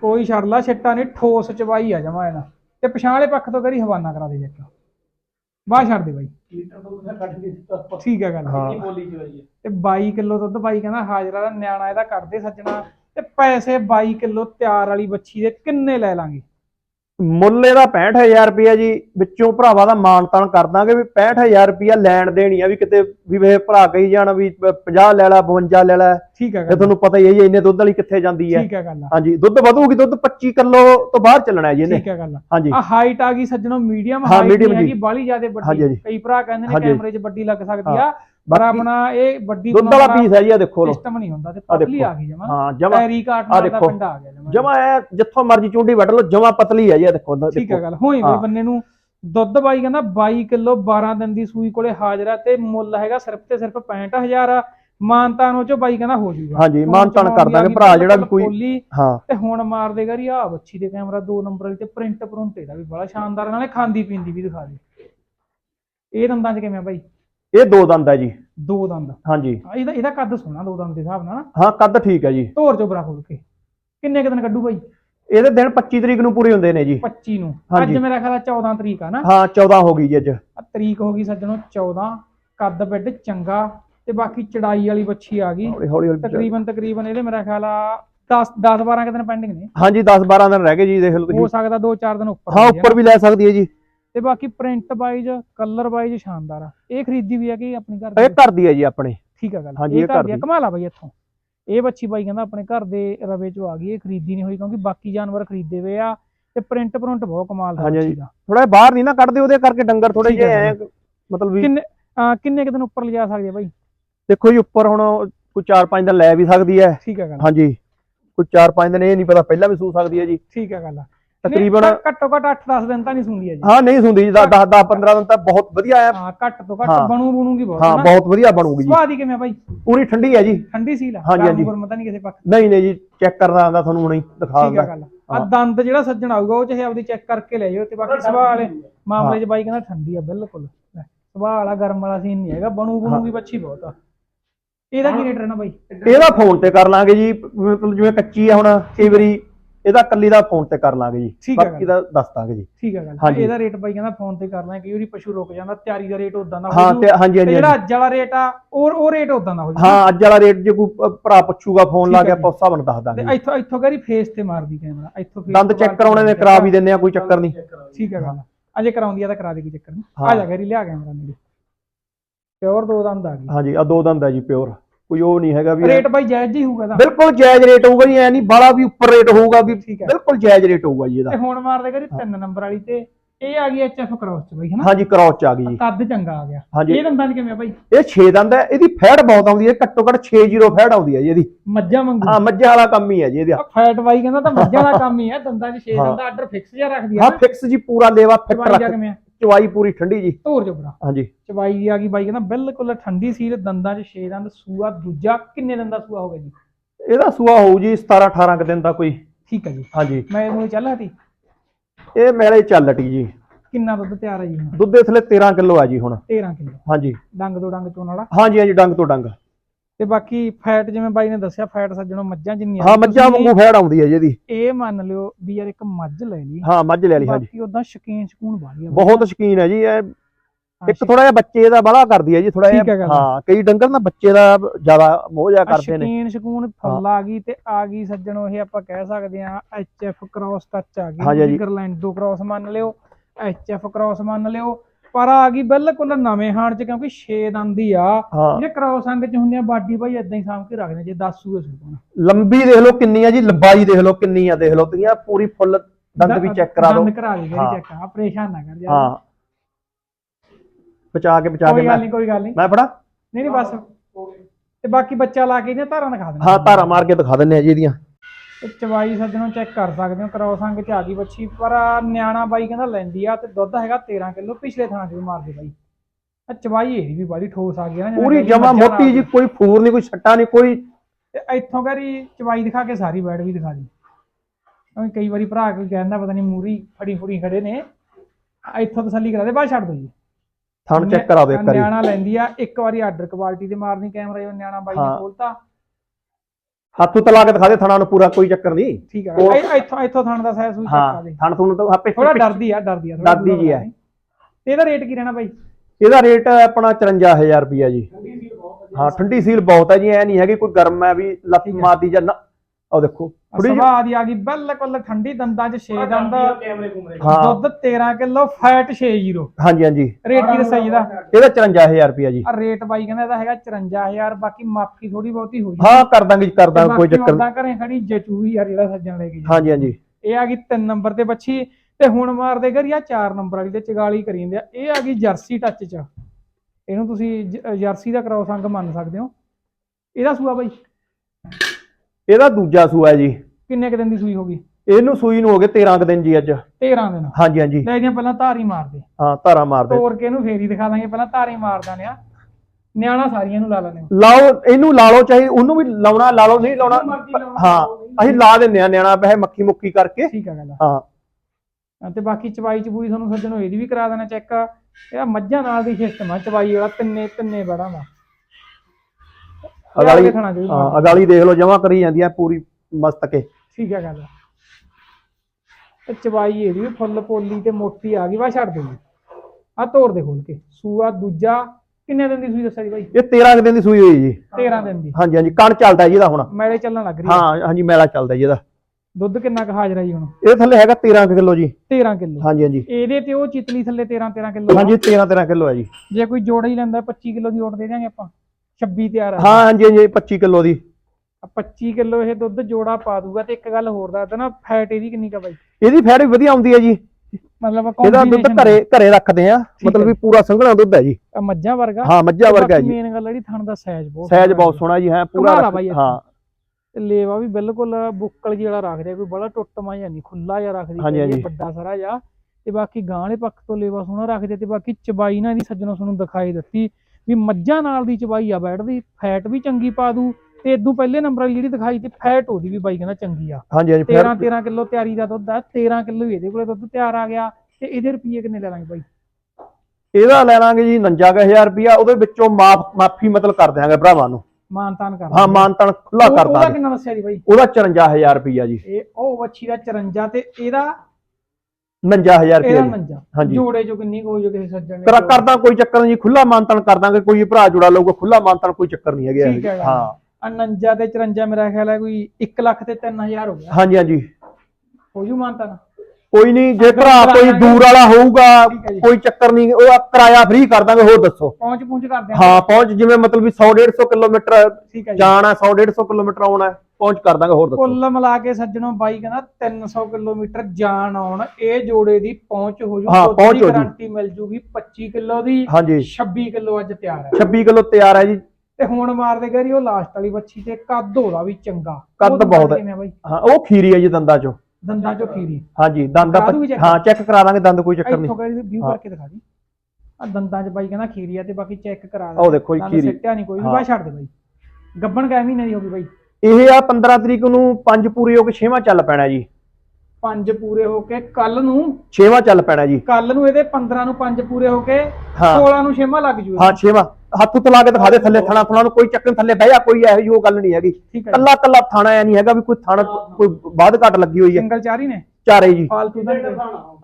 ਕੋਈ ਛੜ ਲਾ ਛੱਟਾ ਨਹੀਂ ਠੋਸ ਚਵਾਈ ਆ ਜਮਾ ਨਾ। ਤੇ ਪਛਾਣ ਵਾਲੇ ਪੱਖ ਤੋਂ ਕਰੀ ਹਵਾਨਾ ਕਰਾ ਦੇ ਚੈੱਕ ਬਾਹਰ ਛੱਡ ਦੇ ਬਾਈ। ਲੀਟਰ ਦੁੱਧ ਦਾ ਕੱਢ ਕੇ ਦਿੱਤਾ ਠੀਕ ਹੈ ਗੱਲ। ਹਾਂ। ਕਿੰਨੀ ਬੋਲੀ ਚ ਹੋਈ ਹੈ ਤੇ 22 ਕਿਲੋ ਦੁੱਧ ਬਾਈ ਕਹਿੰਦਾ ਹਾਜ਼ਰਾ ਦਾ ਨਿਆਣਾ ਇਹਦਾ ਕਰਦੇ ਸੱਜਣਾ। ਤੇ ਪੈਸੇ 22 ਕਿਲੋ ਤਿਆਰ ਵਾਲੀ ਬੱਚੀ ਦੇ ਕਿੰਨੇ ਲੈ ਲਾਂਗੇ। ਮੁੱਲ ਇਹਦਾ 65000 ਰੁਪਇਆ ਜੀ ਵਿੱਚੋਂ ਭਰਾਵਾ ਦਾ ਮਾਨ ਤਾਨ ਕਰ ਦਾਂਗੇ ਵੀ 65000 ਰੁਪਇਆ ਲੈਣ ਦੇਣੀ ਆ ਵੀ ਕਿਤੇ ਵੀ ਵੇ ਭਰਾ ਕਹੀ ਜਾਣ ਵੀ 50 ਲੈ ਲੈ 52 ਲੈ ਲੈ। ਠੀਕ ਹੈ ਗੱਲ ਤੁਹਾਨੂੰ ਪਤਾ ਹੀ ਹੈ ਜੀ ਇੰਨੇ ਦੁੱਧ ਵਾਲੀ ਕਿੱਥੇ ਜਾਂਦੀ ਹੈ। ਠੀਕ ਹੈ ਗੱਲ ਹਾਂਜੀ ਦੁੱਧ ਵਧੂਗੀ ਦੁੱਧ 25 ਕਿਲੋ ਤੋਂ ਬਾਹਰ ਚੱਲਣਾ ਹੈ ਜੀ ਇਹਨੇ। ਠੀਕ ਹੈ ਗੱਲ ਹਾਂਜੀ। ਆ ਹਾਈਟ ਆ ਗਈ ਸੱਜਣੋ ਮੀਡੀਅਮ ਹਾਂ, ਹਾਈਟ ਹੈਗੀ ਜੀ। ਬਾਲੀ ਜ਼ਿਆਦਾ ਵੱਡੀ। ਕਈ ਭਰਾ ਕਹਿੰਦੇ ਨੇ। ਕੈਮਰੇ 'ਚ ਵੱਡੀ ਲੱਗ ਸਕਦੀ ਹਾਂ। ਆ। ਪਰ ਆਪਣਾ ਇਹ ਵੱਡੀ ਦੁੱਧ ਵਾਲਾ ਪੀਸ ਹੈ ਜੀ ਆ ਦੇਖੋ ਲੋ ਸਿਸਟਮ ਨਹੀਂ ਹੁੰਦਾ ਤੇ ਪਤਲੀ। ਆ ਗਈ ਜਮਾ। ਹਾਂ ਜਮਾ ਪੈਰੀ ਕਾਟ ਨਾਲ ਦਾ। ਪਿੰਡਾ ਆ ਗਿਆ ਜਮਾ। ਜਮਾ ਐ ਜਿੱਥੋਂ ਮਰਜ਼ੀ ਚੁੰਡੀ ਵੱਢ ਲਓ ਜਮਾ ਪਤਲੀ ਹੈ ਜੀ ਆ ਦੇਖੋ ਠੀਕ ਹੈ ਗੱਲ। ਹੋਈ ਹਾਂ। ਬੰਨੇ ਨੂੰ ਦੁੱਧ ਬਾਈ ਕਹਿੰਦਾ 22 ਕਿਲੋ 12 ਦਿਨ ਦੀ ਸੂਈ ਕੋਲੇ ਹਾਜ਼ਰ ਆ ਤੇ ਮੁੱਲ ਹੈਗਾ ਸਿਰਫ ਤੇ ਸਿਰਫ 65000 ਮਾਨਤਾਨ ਉਹ ਚੋਂ ਬਾਈ ਕਹਿੰਦਾ ਹੋ ਜੂਗਾ। ਹਾਂਜੀ, ਮਾਨ-ਤਾਨ ਕਰ ਆ ਦਾਂਗੇ ਭਰਾ ਜਿਹੜਾ ਵੀ ਕੋਈ- ਹਾਂ। ਤੇ ਹੁਣ ਮਾਰ ਦੇਗਾ ਰੀ ਆ ਬੱਚੀ ਦੇ ਕੈਮਰਾ ਦੋ ਨੰਬਰ ਵਾਲੀ ਤੇ ਪ੍ਰਿੰਟ ਪ੍ਰੁੰਟ ਇਹਦਾ ਵੀ ਬੜਾ ਸ਼ਾਨਦਾਰ ਨਾਲੇ ਖਾਂਦੀ ਪੀਂਦੀ ਵੀ ਦਿਖਾ ਦੇ। ਇਹ ਦੰਦਾਂ 'ਚ ਕਿਵੇਂ ਆ ਬਾਈ? ਇਹ ਦੋ ਦੰਦ ਹੈ ਜੀ। ਦੋ ਦੰਦ। ਹਾਂਜੀ। ਆ, ਇਹਦਾ ਇਹਦਾ ਕੱਦ ਸੋਹਣਾ ਦੋ ਦੰਦ ਦੇ ਹਿਸਾਬ ਨਾਲ ਨਾ। ਹਾਂ ਕੱਦ ਠੀਕ ਹੈ ਜੀ। ਧੋਰ ਚੋਂ ਬਰਾ ਖੋਲ ਕੇ। ਕਿੰਨੇ ਕੁ ਦਿਨ ਕੱਢੂ ਬਾਈ? ਇਹਦੇ ਦਿਨ 25 ਤਰੀਕ ਨੂੰ ਪੂਰੇ ਹੁੰਦੇ ਨੇ ਜੀ। 25 ਨੂੰ। ਅੱਜ ਹਾਂਜੀ। ਮੇਰਾ ਖਿਆਲ ਆ 14 ਤਰੀਕ ਆ ਨਾ। ਹਾਂ 14 ਹੋ ਗਈ ਜੀ ਅੱਜ। ਆ ਤਰੀਕ ਹੋ ਗਈ ਸੱਜਣੋ 14 ਕੱਦ ਬਿੱਡ ਚੰਗਾ। ਤੇ ਬਾਕੀ ਚੜਾਈ ਵਾਲੀ ਬੱਚੀ ਆ ਗਈ। ਹੌਲੀ ਹੌਲੀ ਹੌਲੀ ਤਕਰੀਬਨ ਤਕਰੀਬਨ ਇਹਦੇ ਮੇਰਾ ਖਿਆਲ ਆ 10 10 12 ਕੁ ਦਿਨ ਪੈਂਡਿੰਗ ਨੇ। ਹਾਂਜੀ 10 12 ਦਿਨ ਰਹਿ ਗਏ ਜੀ ਦੇਖ ਲਓ ਹੋ ਤੁਸੀਂ ਸਕਦਾ 2-4 ਦਿਨ ਉੱਪਰ ਹਾਂ ਹੋ ਜਾਣ। ਉੱਪਰ ਵੀ ਲੈ ਸਕਦੀ ਹੈ ਜੀ। ਤੇ ਬਾਕੀ ਪ੍ਰਿੰਟ ਵਾਈਜ਼ ਕਲਰ ਵਾਈਜ਼ ਸ਼ਾਨਦਾਰ ਆ। ਇਹ ਖਰੀਦੀ ਵੀ ਆ ਕਿ ਆਪਣੀ ਘਰ ਦੀ? ਇਹ ਘਰ ਦੀ ਹੈ ਜੀ ਆਪਣੇ। ਠੀਕ ਆ ਗੱਲ। ਇਹ ਘਰ ਦੀ ਆ। ਕਮਾਲ ਆ ਬਾਈ ਇੱਥੋਂ। ਇਹ ਬੱਚੀ ਬਾਈ ਕਹਿੰਦਾ ਆਪਣੇ ਘਰ ਦੇ ਰਵੇ ਚੋਂ ਆ ਗਈ ਇਹ ਖਰੀਦੀ ਨਹੀਂ ਹੋਈ ਕਿਉਂਕਿ ਬਾਕੀ ਜਾਨਵਰ ਖਰੀਦੇ ਹੋਏ ਆ ਤੇ ਪ੍ਰਿੰਟ ਪ੍ਰਿੰਟ ਬਹੁਤ ਕਮਾਲ ਦਾ ਬੱਚੀ ਦਾ ਥੋੜਾ ਬਾਹਰ ਨਹੀਂ ਨਾ ਕੱਢਦੇ ਉਹਦੇ ਕਰਕੇ ਡੰਗਰ ਥੋੜੇ ਜਿਹੇ ਐ ਮਤਲਬ ਵੀ ਕਿੰਨੇ ਕਿੰਨੇ ਕੁ ਦਿਨ ਉੱਪਰ ਲਿਜਾ ਸਕਦੇ ਆ ਬਾਈ? ਦੇਖੋ ਜੀ ਉੱਪਰ ਹੁਣ ਕੋਈ 4-5 ਦਿਨ ਲੈ ਵੀ ਸਕਦੀ ਹੈ। ਠੀਕ ਹੈ ਗੱਲ। ਹਾਂਜੀ। ਕੋਈ 4-5 ਦਿਨ ਇਹ ਨਹੀਂ ਪਤਾ ਪਹਿਲਾਂ ਵੀ ਸੂ ਸਕਦੀ ਹੈ ਜੀ। ਠੀਕ ਹੈ ਗੱਲ ਤਕਰੀਬਨ ਘੱਟੋ ਘੱਟ 8-10 ਦਿਨ ਤਾਂ ਨਹੀਂ ਸੁਣਦੀ ਹੈ ਜੀ ਹਾਂ ਨਹੀਂ ਸੁਣਦੀ ਜੀ 10-15 ਦਿਨ ਤਾਂ ਬਹੁਤ ਵਧੀਆ ਹੈ। ਹਾਂ ਘੱਟ ਤੋਂ ਘੱਟ ਹਾਂ। ਬਣੂ ਬਣੂਗੀ ਬਹੁਤ ਹਾਂ ਬਹੁਤ ਵਧੀਆ ਬਣੂਗੀ ਜੀ। ਸੁਭਾਅ ਦੀ ਕਿਵੇਂ ਆ ਬਾਈ? ਪੂਰੀ ਠੰਡੀ ਹੈ ਜੀ। ਠੰਡੀ ਸੀਲ ਆ? ਹਾਂਜੀ, ਹਾਂਜੀ। ਗਰਮ ਤਾਂ ਨਹੀਂ ਕਿਸੇ ਪੱਖ ਨਹੀਂ ਨਹੀਂ ਜੀ ਚੈੱਕ ਕਰਨਾ ਆਂਦਾ ਤੁਹਾਨੂੰ ਹੁਣੇ ਹੀ ਦਿਖਾ ਹੈ ਦਿੰਦਾ। ਆ ਦੰਦ ਜਿਹੜਾ ਸੱਜਣ ਆਊਗਾ ਉਹ ਚਾਹੇ ਆਪਦੀ ਚੈੱਕ ਕਰਕੇ ਲੈ ਜਾਓ ਤੇ ਬਾਕੀ ਸੁਭਾਅ ਵਾਲੇ ਮਾਮਲੇ 'ਚ ਬਾਈ ਕਹਿੰਦਾ ਠੰਡੀ ਆ ਬਿਲਕੁਲ। ਸੁਭਾਅ ਵਾਲਾ ਗਰਮ ਵਾਲਾ ਸੀਨ ਨਹੀਂ ਹੈਗਾ ਬਣੂ ਬਣੂਗੀ ਬੱਚੀ ਬਹੁਤ ਆ। ਇਹਦਾ ਕੀ ਰੇਟ ਰਹਿਣਾ ਬਾਈ? ਇਹਦਾ ਫੋਨ ਤੇ ਕਰ ਲਾਂਗੇ ਜੀ ਮਤਲਬ ਜਿਵੇਂ ਕੱਚੀ ਆ ਹੁਣ ਕਈ ਵਾਰੀ ਇਹਦਾ ਕੱਲੀ ਦਾ ਫੋਨ ਤੇ ਕਰ ਲਾਂਗੇ ਜੀ। ਠੀਕ ਹੈ ਬਾਕੀ ਦਾ ਦੱਸ ਦਾਂਗੇ ਜੀ। ਠੀਕ ਹੈ ਗੱਲ। ਇਹਦਾ ਰੇਟ ਬਾਈ ਕਹਿੰਦਾ ਫੋਨ ਤੇ ਕਰ ਲਾਂ ਕਈ ਵਾਰੀ ਪਸ਼ੂ ਰੁਕ ਜਾਂਦਾ ਤਿਆਰੀ ਦਾ ਰੇਟ ਉਦਾਂ ਦਾ ਹੋ ਹਾਂ ਜੂ। ਤੇ ਹਾਂਜੀ ਜਿਹੜਾ। ਅੱਜ ਵਾਲਾ ਰੇਟ ਆ ਉਹ ਉਹ ਰੇਟ ਉਦਾਂ ਦਾ ਹੋ ਜੂ ਹਾਂ ਅੱਜ ਵਾਲਾ ਰੇਟ ਜੇ ਕੋਈ ਭਰਾ ਪੁੱਛੂਗਾ ਫੋਨ ਲਾ ਕੇ। ਆਪਾਂ ਉਸ ਹਿਸਾਬ ਨਾਲ ਦੱਸ ਦਾਂਗੇ ਤੇ ਇੱਥੋਂ ਇੱਥੋਂ ਕਰੀ ਫੇਸ ਤੇ ਮਾਰਦੀ ਕੈਮਰਾ ਇੱਥੋਂ face ਦੰਦ ਚੈੱਕ ਮਾਰ ਕਰਾਉਣੇ ਨੇ ਕਰਾ ਵੀ ਦਿੰਨੇ ਆ ਕੋਈ ਚੱਕਰ ਨਹੀਂ। ਠੀਕ ਹੈ ਗੱਲ। ਅਜੇ ਕਰਾਉਂਦੀ ਆ ਤਾਂ ਕਰਾ ਦੇ ਕੋਈ ਚੱਕਰ ਨਹੀਂ। ਆ ਜਾ ਕਰੀ ਲਿਆ ਕੈਮਰਾ ਨੇੜੇ। ਪਿਓਰ ਦੋ ਦੰਦ ਆ ਗਈ ਹਾਂਜੀ ਆ ਦੋ ਦੰਦ ਹੈ ਜੀ ਪਿਓਰ ਕੋਈ ਉਹ ਨਹੀਂ ਹੈਗਾ ਵੀ ਰੇਟ ਬਾਈ ਜਾਇਜ਼ ਹੀ ਹੋਊਗਾ ਦਾ ਬਿਲਕੁਲ ਜਾਇਜ਼ ਰੇਟ ਹੋਊਗਾ ਜੀ ਐ ਨਹੀਂ ਬਾਲਾ ਵੀ ਉੱਪਰ ਰੇਟ ਹੋਊਗਾ ਵੀ ਠੀਕ ਹੈ। ਬਿਲਕੁਲ ਜਾਇਜ਼ ਰੇਟ ਹੋਊਗਾ ਜੀ ਤੇ ਇਹਦਾ ਹੁਣ ਮਾਰਦੇ ਕਰੀ ਤਿੰਨ ਨੰਬਰ ਵਾਲੀ ਤੇ ਇਹ ਆ ਗਈ ਐਚਐਫ ਕ੍ਰਾਸ ਚ ਬਾਈ ਹਨਾ? ਹਾਂਜੀ ਕ੍ਰੋਸ ਚ ਆ ਗਈ ਜੀ। ਕੱਦ ਚੰਗਾ ਆ ਗਿਆ। ਇਹ ਦੰਦਾਂ ਚ ਕਿਵੇਂ ਆ ਬਾਈ? ਇਹ 6 ਦੰਦ ਹੈ ਇਹਦੀ ਫੈਟ ਬਹੁਤ ਆਉਂਦੀ ਹੈ ਘੱਟੋ ਘੱਟ 60 ਫੈਟ ਆਉਂਦੀ ਹੈ ਜੀ ਇਹਦੀ। ਮੱਝਾਂ ਮੰਗੂ ਹਾਂ ਮੱਝਾਂ ਵਾਲਾ ਕੰਮ ਹੀ ਹੈ ਜੀ ਇਹਦਾ। ਫੈਟ ਬਾਈ ਕਹਿੰਦਾ ਤਾਂ ਮੱਝਾਂ ਦਾ ਕੰਮ ਹੀ ਹੈ ਦੰਦਾਂ ਚ 6 ਹਾਂ। ਦੰਦਾ ਆਰਡਰ ਫਿਕਸ ਜਿਹਾ ਰੱਖਦੀ ਆ ਹਾਂ ਫਿਕਸ ਜੀ ਪੂਰਾ ਲੇਵਾ ਫਿੱਟ ਜਾ ਰੱਖ ਚਵਾਈ ਪੂਰੀ ਠੰਡੀ ਜੀ। ਧੂਰ ਚੋਬਰਾ ਹਾਂਜੀ। ਚਵਾਈ ਦੀ ਆ ਗਈ ਬਾਈ ਕਹਿੰਦਾ ਬਿਲਕੁਲ ਠੰਡੀ ਸੀਲ ਦੰਦਾਂ ਚ 6 ਦੰਦ ਸੂਆ ਦੂਜਾ ਕਿੰਨੇ ਦੰਦਾ ਸੂਆ ਹੋਗਾ ਜੀ? ਇਹਦਾ ਸੂਆ ਹੋਊ ਜੀ 17 18 ਕੁ ਦਿਨ ਦਾ ਕੋਈ। ਠੀਕ ਹੈ ਜੀ। ਹਾਂਜੀ। ਮੈਂ ਇਹਨੂੰ ਚੱਲ ਹਟੀ? ਇਹ ਮੇਲੇ ਚੱਲ ਟੀ ਜੀ। ਕਿੰਨਾ ਦੁੱਧ ਤਿਆਰ ਹੈ ਜੀ ਹੁਣ? ਦੁੱਧ ਦੇ ਥਲੇ 13 ਕਿਲੋ ਆ ਜੀ ਹੁਣ। 13 ਕਿਲੋ। ਹਾਂਜੀ। ਡੰਗ ਤੋਂ ਡੰਗ ਚੋਣ ਵਾਲਾ? ਹਾਂਜੀ ਹਾਂਜੀ ਡੰਗ ਤੋਂ ਡੰਗ। ਤੇ ਬਾਕੀ ਫੈਟ ਜਿਵੇਂ ਬਾਈ ਨੇ ਦੱਸਿਆ ਫੈਟ ਸੱਜਣੋਂ ਮੱਝਾਂ ਜਿੰਨੀ ਹਾਂ ਮੱਝਾਂ ਵਾਂਗੂ ਫੈਟ ਆਉਂਦੀ ਹੈ ਜੀ ਇਹਦੀ। ਇਹ ਮੰਨ ਲਿਓ ਵੀ ਯਾਰ ਇੱਕ ਮੱਝ ਲੈ ਲਈ ਹਾਂ ਮੱਝ ਲੈ ਲਈ ਹਾਂਜੀ। ਬਾਕੀ ਉਦਾਂ ਸ਼ਕੀਨ ਸ਼ਕੂਨ ਵਾਲੀ ਆ ਬਹੁਤ ਸ਼ਕੀਨ ਹੈ ਜੀ ਇਹ ਹਾਂ, ਇੱਕ ਥੋੜਾ ਜਿਹਾ ਬੱਚੇ ਦਾ ਬੜਾ ਕਰਦੀ ਹੈ ਜੀ ਥੋੜਾ ਹੈ ਜਿਹਾ। ਹਾਂ ਕਈ ਡੰਗਰ ਨਾ ਬੱਚੇ ਦਾ ਜ਼ਿਆਦਾ ਮੋਹ ਜਾ ਕਰਦੇ ਨੇ। ਸ਼ਕੀਨ ਸ਼ਕੂਨ ਫੁੱਲ ਆ ਗਈ ਤੇ ਆ ਗਈ ਸੱਜਣੋ ਇਹ ਆਪਾਂ ਕਹਿ ਸਕਦੇ ਆ ਐਫ ਕ੍ਰਾਸ ਟੱਚ ਆ ਗਈ ਹਾਂਜੀ। ਗਰਲੈਂਡੋ ਕ੍ਰਾਸ ਮੰਨ ਲਿਓ ਐਫ ਕ੍ਰਾਸ ਮੰਨ ਲਿਓ ਪਰ ਆ ਗਈ ਬਿਲਕੁਲ ਨਵੇਂ ਹਾਣ ਚ ਕਿਉਂਕਿ 6 ਦੰਦ ਹੀ ਆ। ਹਾਂ। ਜਿਹੜੇ ਕ੍ਰਾਸ ਅੰਗ ਚ ਹੁੰਦੇ ਆ ਬਾਡੀ ਭਾਈ ਇਦਾਂ ਹੀ ਸਾਂਭ ਕੇ ਰੱਖਦੇ ਜੇ 10 ਸੂਏ ਸੁਪਣਾ ਲੰਬੀ ਦੇਖ ਲਓ ਕਿੰਨੀ ਆ ਜੀ ਲੰਬਾਈ ਦੇਖ ਲਓ ਕਿੰਨੀ ਆ ਦੇਖ ਲਓ ਤੁਸੀਂ ਪੂਰੀ ਫੁੱਲ ਦੰਦ ਵੀ ਚੈੱਕ ਕਰਾ ਦਿਓ। ਦੰਦ ਕਰਾ ਦੇ ਹਾਂ। ਚੈੱਕ ਆ ਪਰੇਸ਼ਾਨ ਨਾ ਕਰ ਯਾਰ ਹਾਂ। ਬਚਾ ਕੇ ਬਚਾ ਕੇ ਕੋਈ ਗੱਲ ਮੈਂ ਨਹੀਂ ਕੋਈ ਗੱਲ ਨਹੀਂ ਮੈਂ ਫੜਾ। ਨਹੀਂ ਨਹੀਂ ਬਸ। ਤੇ ਬਾਕੀ ਬੱਚਾ ਲਾ ਕੇ ਇਹਦੀਆਂ ਧਾਰਾਂ ਦਿਖਾ ਦੇਣਾ ਹਾਂ ਧਾਰਾ ਮਾਰ ਕੇ ਦਿਖਾ ਦਿੰਨੇ ਆ ਜੀ ਇਹਦੀਆਂ। ਤੇ ਚਵਾਈ ਸੱਜਣੋਂ ਚੈੱਕ ਕਰ ਸਕਦੇ ਹੋ ਕ੍ਰੋਸ ਅੰਗ ਚ ਆ ਗਈ ਬੱਚੀ। ਪਰ ਨਿਆਣਾ ਬਾਈ ਕਹਿੰਦਾ ਲੈਂਦੀ ਆ ਤੇ ਦੁੱਧ ਹੈਗਾ 13 ਕਿਲੋ ਪਿਛਲੇ ਥਾਂ ਚ ਵੀ ਮਾਰਦੇ ਬਾਈ। ਆ ਚਵਾਈ ਇਹਦੀ ਵੀ ਬੜੀ ਠੋਸ ਆ ਗਈ ਨਾ ਪੂਰੀ ਜਮਾ ਮੋਟੀ ਜੀ। ਕੋਈ ਫੂਰ ਨਹੀਂ ਕੋਈ ਛੱਟਾ ਨਹੀਂ ਕੋਈ ਤੇ ਇੱਥੋਂ ਕਰੀ ਚਵਾਈ ਦਿਖਾ ਕੇ ਸਾਰੀ ਬੈਡ ਵੀ ਦਿਖਾ ਦੀ ਕਿਉਂਕਿ ਕਈ ਵਾਰੀ ਭਰਾ ਕੋਈ ਕਹਿੰਦਾ ਪਤਾ ਨਹੀਂ ਮੂਰੀ ਫੜੀ ਫੁੜੀ ਖੜੇ ਨੇ। ਇੱਥੋਂ ਤਸੱਲੀ ਕਰਾ ਦੇ ਬਾਅਦ ਛੱਡ ਦੋ ਜੀ। ਥਣ ਚੈੱਕ ਕਰਾ ਇੱਕ ਵਾਰੀ। ਨਿਆਣਾ ਲੈਂਦੀ ਆ ਇੱਕ ਵਾਰੀ ਆਰਡਰ ਕੁਆਲਿਟੀ ਤੇ ਮਾਰਨੀ ਕੈਮਰਾ ਨਿਆਣਾ ਬਾਈ ਨੇ। ਖੋਲਤਾ। ਹੱਥ ਉੱਤੇ ਲਾ ਕੇ ਦਿਖਾ ਦੇ ਥਣਾ ਨੂੰ ਪੂਰਾ ਕੋਈ ਚੱਕਰ ਨਹੀਂ। ਠੀਕ ਆ ਉਹ- ਇਹ- ਇੱਥੋਂ ਇੱਥੋਂ ਥਣ ਦਾ ਸਾਈਜ਼ ਸੂਈ ਚੱਕਾ ਹਾਂ ਦੇ। ਥਣ ਤੁਹਾਨੂੰ ਤਾਂ ਆਪੇ ਥੋੜਾ ਡਰਦੀ ਆ ਡਰਦੀ ਆ ਥੋੜ੍ਹਾ ਡਰਦੀ ਜੀ ਆ। ਤੇ ਇਹਦਾ ਰੇਟ ਕੀ ਰਹਿਣਾ ਬਾਈ? ਇਹਦਾ ਰੇਟ ਆਪਣਾ 54000 ਰੁਪਿਆ ਜੀ। ਹਾਂ ਠੰਡੀ ਸੀਲ ਬਹੁਤ ਹੈ ਜੀ ਐ ਨਹੀਂ ਹੈਗੀ ਕੋਈ ਗਰਮ ਹੈ ਵੀ ਲੱਤ। ਮਾਰਦੀ ਜਾਂ ਨਾ ਉਹ ਦੇਖੋ ਥੋੜੀ ਜਿਹੀ- ਸਵਾਦ ਦੀ ਆ ਗਈ ਬਿਲਕੁਲ ਠੰਡੀ ਦੰਦਾਂ 'ਚ 6 ਦੰਦ। ਕੈਮਰੇ ਘੁੰਮਰੇ ਹਾਂ। ਦੁੱਧ 13 ਕਿਲੋ ਫੈਟ 60 ਹਾਂਜੀ ਹਾਂਜੀ। ਰੇਟ ਕੀ ਦੱਸਿਆ ਜੀ ਇਹਦਾ? ਇਹਦਾ 54000 ਰੁਪਿਆ ਜੀ। ਆ ਰੇਟ ਬਾਈ ਕਹਿੰਦਾ ਇਹਦਾ ਹੈਗਾ 54000 ਬਾਕੀ ਮਾਫੀ ਥੋੜੀ ਬਹੁਤੀ ਹੋ ਜੀ ਹਾਂ ਕਰ ਦਾਂਗੇ ਜੀ ਕਰ ਦਾਂਗੇ ਕੋਈ ਚੱਕਰ ਨਹੀਂ। ਘਰੇ ਖੜੀ ਜਚੂਈ ਯਾਰ ਜਿਹੜਾ ਸੱਜਣ ਲੈ ਕੇ ਜੀ ਹਾਂਜੀ ਹਾਂਜੀ। ਇਹ ਆ ਗਈ 3 ਨੰਬਰ ਤੇ ਬੱਚੀ। ਤੇ ਹੁਣ ਮਾਰਦੇ ਘਰੀ ਆ 4 ਨੰਬਰ ਵਾਲੀ ਤੇ ਚਗਾਲੀ ਕਰੀ ਜਾਂਦੇ ਆ। ਇਹ ਆ ਗਈ ਜਰਸੀ ਟੱਚ 'ਚ। ਇਹਨੂੰ ਤੁਸੀਂ ਜਰਸੀ ਦਾ ਕ੍ਰੋਸ ਅੰਗ ਮੰਨ ਸਕਦੇ ਹੋ। ਇਹਦਾ ਸੂਆ ਬਾਈ? ਇਹਦਾ ਦੂਜਾ ਸੂਆ ਹੈ ਜੀ। ਕਿੰਨੇ ਕੁ ਦਿਨ ਦੀ ਸੂਈ ਹੋਗੀ ਇਹਨੂੰ ਸੂਈ ਨੂੰ ਹੋ ਗਏ 13 ਕੁ ਦਿਨ ਜੀ ਅੱਜ। 13 ਦਿਨ। ਹਾਂਜੀ ਹਾਂਜੀ। ਲੈ ਜੀਆਂ ਪਹਿਲਾਂ ਧਾਰੀ ਮਾਰਦੇ ਹਾਂ ਧਾਰਾ ਮਾਰਦੇ ਤੋੜ ਕੇ ਇਹਨੂੰ ਫੇਰੀ ਦਿਖਾ ਦਾਂਗੇ। ਪਹਿਲਾਂ ਧਾਰੀ ਮਾਰਦਾ ਨੇ ਆ ਨਿਆਣਾ ਸਾਰੀਆਂ ਨੂੰ ਲਾ ਲੈਣੇ ਲਾਓ ਇਹਨੂੰ ਲਾ ਲਓ ਚਾਹੇ ਉਹਨੂੰ ਵੀ ਲਾਉਣਾ ਲਾ ਲਓ ਨਹੀਂ ਲਾਉਣਾ ਹਾਂ। ਅਸੀਂ ਲਾ ਦਿੰਨੇ ਆ ਨਿਆਣਾ ਵੈਸੇ ਮੱਖੀ ਮੁੱਕੀ ਕਰਕੇ। ਠੀਕ ਆ ਗੱਲ। ਹਾਂ। ਹਾਂ, ਤੇ ਬਾਕੀ ਚਵਾਈ ਚਬੂਈ ਤੁਹਾਨੂੰ ਸੱਜਣੋ ਇਹਦੀ ਵੀ ਕਰਾ ਦੇਣਾ ਚੈੱਕ। ਇਹ ਮੱਝਾਂ ਨਾਲ ਦੀ ਸਿਸਟਮ ਆ ਚਵਾਈ ਵਾਲਾ ਤਿੰਨੇ ਤਿੰਨੇ ਬੜਾ ਦਾ ਅਗਾਲੀ ਚਾਹੀਦਾ। ਹਾਂ ਅਗਾਲੀ ਦੇਖ ਲਓ ਜਮਾ ਕਰੀ ਜਾਂਦੀ ਆ ਪੂਰੀ ਮਸਤ ਕੇ ਠੀਕ ਆ ਗੱਲ। ਤੇ ਚਵਾਈ ਇਹਦੀ ਵੀ ਫੁੱਲ ਪੋਲੀ ਤੇ ਮੋਟੀ ਆ ਗਈ ਵਾ ਛੱਡ ਦਿਓ ਆ ਤੋੜ ਦੇ ਖੋਲ ਕੇ। ਸੂਆ ਦੂਜਾ ਕਿੰਨੇ ਦਿਨ ਦੀ ਸੂਈ ਦੱਸਿਆ ਜੀ ਬਾਈ? ਇਹ 13 ਕੁ ਦਿਨ ਦੀ ਸੂਈ ਹੋਈ ਜੀ। 13 ਦਿਨ ਦੀ। ਹਾਂਜੀ ਹਾਂਜੀ ਕਣ ਚੱਲਦਾ ਜੀ ਇਹਦਾ ਹੁਣ। ਮੈਲੇ ਚੱਲਣ ਲੱਗ ਰਹੀ ਆ। ਹਾਂ ਹਾਂਜੀ ਮੈਲਾ ਚੱਲਦਾ ਜੀ ਇਹਦਾ। ਦੁੱਧ ਕਿੰਨਾ ਕੁ ਹਾਜ਼ਰ ਜੀ ਹੁਣ? ਇਹ ਥੱਲੇ ਹੈਗਾ 13 ਕੁ ਕਿਲੋ ਜੀ। 13 ਕਿਲੋ। ਹਾਂਜੀ ਹਾਂਜੀ। ਇਹਦੇ ਤੇ ਉਹ ਚਿਤਲੀ ਥੱਲੇ 13 13 ਕਿਲੋ ਹਾਂਜੀ 13 13 ਕਿਲੋ ਹੈ ਜੀ। ਜੇ ਕੋਈ ਜੋੜਾ ਹੀ ਲੈਂਦਾ 25 ਕਿਲੋ ਦੀ ਓਟ ਦੇ ਦਿਆਂਗੇ ਆਪਾਂ। 26 ਤਿਆਰ ਆ। ਹਾਂ ਹਾਂਜੀ ਹਾਂਜੀ 25 ਕਿਲੋ ਦੀ। ਆ 25 ਕਿਲੋ ਇਹ ਦੁੱਧ ਜੋੜਾ ਪਾ ਦੂਗਾ ਤੇ ਇੱਕ ਗੱਲ ਹੋਰ ਦੱਸਦਾ ਨਾ ਫੈਟ ਇਹਦੀ ਕਿੰਨੀ ਕਾ ਬਾਈ? ਇਹਦੀ ਫੈਟ ਵੀ ਵਧੀਆ ਆਉਂਦੀ ਹੈ ਜੀ। ਮਤਲਬ ਇਹਦਾ ਦੁੱਧ ਘਰੇ ਘਰੇ ਰੱਖਦੇ ਆ। ਮਤਲਬ। ਵੀ ਪੂਰਾ ਸੰਘਣਾ ਦੁੱਧ ਹੈ ਜੀ। ਆ ਮੱਝਾਂ ਵਰਗਾ? ਹਾਂ ਮੱਝਾਂ ਵਰਗਾ ਜੀ। ਮੇਨ ਗੱਲ ਜਿਹੜੀ ਥਣ ਦਾ ਸਾਈਜ਼ ਬਹੁਤ ਸਾਈਜ਼ ਬਹੁਤ ਸੋਹਣਾ ਜੀ ਹੈ ਪੂਰਾ। ਹਾਂ। ਤੇ ਲੇਵਾ ਵੀ ਬਿਲਕੁਲ ਬੁੱਕਲ ਜਿਹੜਾ ਰੱਖਦੇ ਕੋਈ ਬੜਾ ਟੁੱਟਮਾ ਜਾਂ ਨਹੀਂ ਖੁੱਲਾ ਜਿਹਾ ਰੱਖਦੀ ਹਾਂਜੀ। ਵੱਡਾ ਸਾਰਾ ਜਿਹਾ। ਤੇ ਬਾਕੀ ਗਾਂ ਵਾਲੇ ਪੱਖ ਤੋਂ ਲੇਵਾ ਸੋਹਣਾ ਰੱਖਦੇ ਤੇ ਬਾਕੀ ਚਬਾਈ ਨਾ ਇਹਦੀ ਸੱਜਣੋਂ ਤੁਹਾਨੂੰ ਦਿਖਾਈ ਦਿੱਤੀ। ਵੀ ਮੱਝਾਂ ਨਾਲ ਦੀ ਚਬਾਈ ਆ ਬੈਠਦੀ ਫੈਟ ਵੀ ਚੰਗੀ ਪਾ ਦੂ ਤੇ ਇਦੋਂ ਪਹਿਲੇ ਨੰਬਰ ਵਾਲੀ ਜਿਹੜੀ ਦਿਖਾਈ ਤੇ ਫੈਟ ਉਹਦੀ ਵੀ ਬਾਈ ਕਹਿੰਦਾ ਚੰਗੀ ਆ। ਹਾਂਜੀ ਹਾਂਜੀ 13 ਫਿਰ 13 ਕਿਲੋ ਤਿਆਰੀ ਦਾ ਦੁੱਧ ਆ 13 ਕਿਲੋ ਇਹਦੇ ਕੋਲੇ ਦੁੱਧ ਤਿਆਰ ਆ ਗਿਆ ਤੇ ਇਹਦੇ ਰੁਪਏ ਕਿੰਨੇ ਲੈ ਲਾਂਗੇ ਬਾਈ? ਇਹਦਾ ਲੈ ਲਾਂਗੇ ਜੀ 49000 ਰੁਪਿਆ ਉਹਦੇ ਵਿੱਚੋਂ ਮਾਫ ਮਾਫੀ ਮਤਲਬ ਕਰ ਦਿਆਂਗੇ ਭਰਾਵਾਂ ਨੂੰ। ਮਾਨਤਾਨ ਕਰ ਹਾਂ ਮਾਨਤਨ ਖੁੱਲਾ ਕਰ ਉਹਦਾ ਕਿੰਨਾ ਦੱਸਿਆ ਜੀ ਬਾਈ? ਉਹਦਾ 54000 ਰੁਪਿਆ ਜੀ। ਇਹ ਉਹ ਵੱਛੀ ਦਾ 54 ਤੇ ਇਹਦਾ 59000 ਇਹਦਾ ਰੁਪਿਆ ਜੀ 49 ਹਾਂਜੀ। ਜੋੜੇ ਚੋਂ ਕਿੰਨੀ ਕੁ ਹੋ ਜੋ ਕਿਸੇ ਸੱਜਣ ਨੇ ਕਰ ਕਰਦਾ ਕੋਈ ਚੱਕਰ ਨਹੀਂ ਜੀ ਖੁੱਲਾ ਮਾਨਤਨ ਕਰ ਦਾਂਗੇ ਕੋਈ ਭਰਾ ਜੁੜਾ ਲਊਗਾ ਖੁੱਲਾ ਮਾਨਤਨ ਕੋਈ ਚੱਕਰ ਨਹੀਂ ਹੈਗਾ। ਹਾਂ 49 ਤੇ 54 ਮੇਰਾ ਖਿਆਲ ਹੈ ਕੋਈ 1 ਲੱਖ ਤੇ 3000 ਹੋ ਗਿਆ। ਹਾਂਜੀ ਹਾਂਜੀ। ਹੋ ਜੂ ਮਾਨਤਾ ਨਾ ਕੋਈ ਨਹੀਂ ਜੇ ਭਰਾ ਕੋਈ ਦੂਰ ਵਾਲਾ ਹੋਊਗਾ ਜੀ। ਕੋਈ ਚੱਕਰ ਨਹੀਂ ਉਹ ਕਿਰਾਇਆ ਫ੍ਰੀ ਕਰ ਦਾਂਗੇ ਹੋਰ ਦੱਸੋ। ਪਹੁੰਚ ਪਹੁੰਚ ਕਰਦੇ ਹਾਂ। ਪਹੁੰਚ ਜਿਵੇਂ ਮਤਲਬ ਵੀ 100 150 ਕਿਲੋਮੀਟਰ ਠੀਕ ਹੈ ਜੀ। ਜਾਣਾ 100 150 ਕਿਲੋਮੀਟਰ ਆਉਣਾ ਹੈ, ਪਹੁੰਚ ਕਰ ਦਾਂਗੇ ਹੋਰ ਦੱਸੋ। ਕੁੱਲ ਮਿਲਾ ਕੇ ਸੱਜਣੋਂ ਬਾਈ ਕਹਿੰਦਾ 300 ਕਿਲੋਮੀਟਰ ਜਾਣ ਆਉਣ ਇਹ ਜੋੜੇ ਦੀ ਪਹੁੰਚ ਹੋ ਜੂ ਹਾਂ, ਪਹੁੰਚ ਹੋ ਜੂ। ਗਾਰੰਟੀ ਮਿਲ ਜੂਗੀ 25 ਕਿਲੋ ਦੀ ਹਾਂਜੀ। 26 ਕਿਲੋ ਅੱਜ ਤਿਆਰ ਹੈ। 26 ਕਿਲੋ ਤਿਆਰ ਹੈ ਜੀ। ਤੇ ਹੁਣ ਮਾਰਦੇ ਕਰੀ ਉਹ ਲਾਸਟ ਵਾਲੀ ਬੱਚੀ ਤੇ ਕੱਦ ਉਹਦਾ ਵੀ ਚੰਗਾ। ਕੱਦ ਬਹੁਤ ਹੈ। ਬਾਈ? ਹਾਂ ਉਹ ਖੀਰੀ ਹੈ ਜੀ ਦੰਦਾਂ ਚੋਂ। ਦੰਦਾਂ ਚੋਂ ਖੀਰੀ। ਹਾਂਜੀ ਦੰਦ ਦੂਗੀ? ਹਾਂ ਚੈੱਕ ਕਰਾ ਦਾਂਗੇ ਦੰਦ ਕੋਈ ਚੱਕਰ ਨਹੀਂ। ਇੱਥੋਂ ਕਰੀ ਵਿਊ। ਕਰਕੇ ਦਿਖਾ ਦੀ। ਆ ਦੰਦਾਂ 'ਚ ਬਾਈ ਕਹਿੰਦਾ ਖੀਰੀ ਆ ਤੇ ਬਾਕੀ ਚੈੱਕ ਕਰਾ ਉਹ ਦੇਖੋ ਖੀਰੀ। ਸਿੱਟਿਆ ਨਹੀਂ ਕੋਈ ਵੀ। ਬਾਹਰ ਛੱਡ ਦੇ ਬਾਈ। ਗੱਬਣ ਕੈ ਮਹੀਨੇ ਦੀ ਹੋ ਗਈ ਬਾਈ? ਇਹ ਆ 15 ਤਰੀਕ ਨੂੰ ਪੰਜ ਪੂਰੇ ਹੋ ਕੇ 6ਵਾਂ ਚੱਲ ਪੈਣਾ ਜੀ। ਪੰਜ ਪੂਰੇ ਹੋ ਕੇ ਕੱਲ ਨੂੰ? 6ਵਾਂ ਚੱਲ ਪੈਣਾ ਜੀ। ਕੱਲ ਨੂੰ ਇਹਦੇ 15 ਨੂੰ ਪੰਜ ਪੂਰੇ ਹੋ ਕੇ ਹਾਂ। 16 ਨੂੰ ਛੇਵਾਂ ਲੱਗ ਜੂ ਹਾਂ 6ਵਾਂ ਹੱਥ ਉੱਤੇ ਲਾ ਕੇ ਦਿਖਾ ਦੇ ਥੱਲੇ ਥਣਾ ਥਣਾ ਨੂੰ ਕੋਈ ਚੱਕਰ ਨੀ, ਥੱਲੇ ਬਹਿ ਜਾ ਕੋਈ ਇਹੋ ਜਿਹੀ ਉਹ ਗੱਲ ਨਹੀਂ ਹੈਗੀ। ਠੀਕ ਹੈ ਕੱਲਾ ਕੱਲਾ ਥਾਣਾ ਐ ਨਹੀਂ ਹੈਗਾ ਵੀ ਕੋਈ ਥਾਣਾ ਕੋਈ ਬਾਦ ਘੱਟ ਲੱਗੀ ਹੋਈ ਹੈ। ਸਿੰਗਲ ਚਾਰ ਹੀ ਨੇ? ਚਾਰੇ ਜੀ। ਫਾਲਤੂ ਦਾ ਨਹੀਂ।